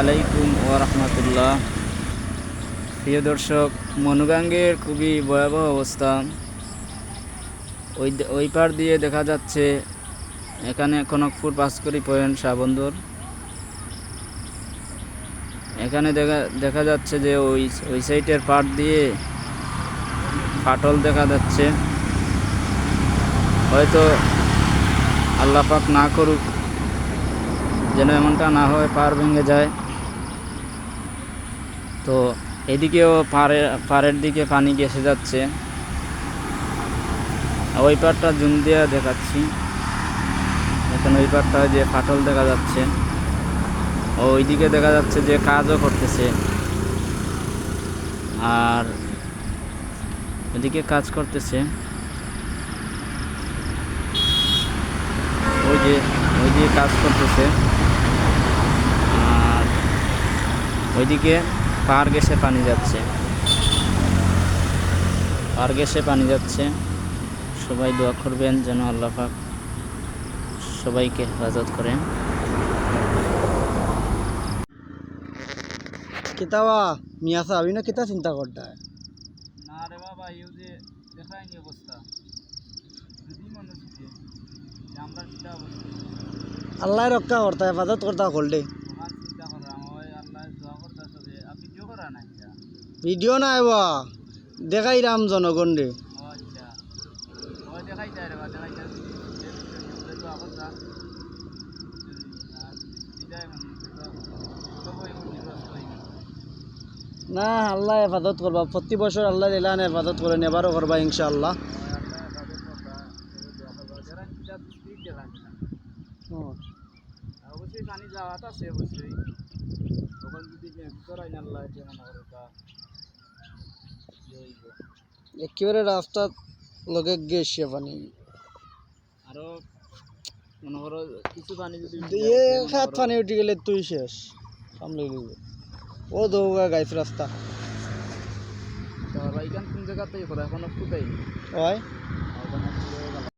আলাইকুম ওরহমতুল্লাহ প্রিয় দর্শক, মনুগাঙ্গের খুবই ভয়াবহ অবস্থা। ওই ওই পার দিয়ে দেখা যাচ্ছে এখানে কনকপুর পাঁচকরি পয়েন্ট শাহবন্দর এখানে দেখা দেখা যাচ্ছে যে ওই ওই সাইডের পার দিয়ে ফাটল দেখা যাচ্ছে। হয়তো আল্লাহ পাক না করুক, যেন এমনটা না হয়, পার ভেঙে যায়। তো এদিকেও পাড়ে পাড়ের দিকে পানি গেসে যাচ্ছে। ওই পাড়টা জুম দিয়ে দেখাচ্ছি। এখন ওই পাড়টা যে ফাটল দেখা যাচ্ছে। ওইদিকে দেখা যাচ্ছে যে কাজও করতেছে। আর এদিকে কাজ করতেছে। ওই যে, ওই দিকে কাজ করতেছে। আর ওইদিকে পার গেছে পানি যাচ্ছে। পার গেছে পানি যাচ্ছে। সবাই দোয়া করবেন যেন আল্লাহ পাক সবাইকে হেফাজত করেন। কিতাবা মিয়া সাহাবি না কিতা চিন্তা করতে না রে বাবা ইউ যে দেখায়নি অবস্থা। যদি মানুষ আমরা চিন্তা অবস্থা আল্লাহ রক্ষা করতে হেফাজত করতে করলে মহান চিন্তা করা ওই আল্লাহ দোয়া করতেছে যে আপনি কেউ করা নাই এটা ভিডিও নাই বা। দেখাই রাম জনগণ রে। না, আল্লাহ হেফাজত করবা। প্রতি বছর আল্লাহ এলান হেফাজত করে নেবারও করবা ইনশাআল্লাহ। অবশ্যই পানি যাওয়া আছে অবশ্যই। তখন যদি আল্লাহ এটা মনে করো তা ইয়ে হইব। একেবারে রাস্তা লগে গেছে পানি। আরও মনে করো কিছু পানি যদি এ খাত পানি উঠে গেলে তুই শেষ সামলে লইব ও দৌগা গাইছ রাস্তা। তো এখান কোন জায়গাতে এখনও কোথায়? হয়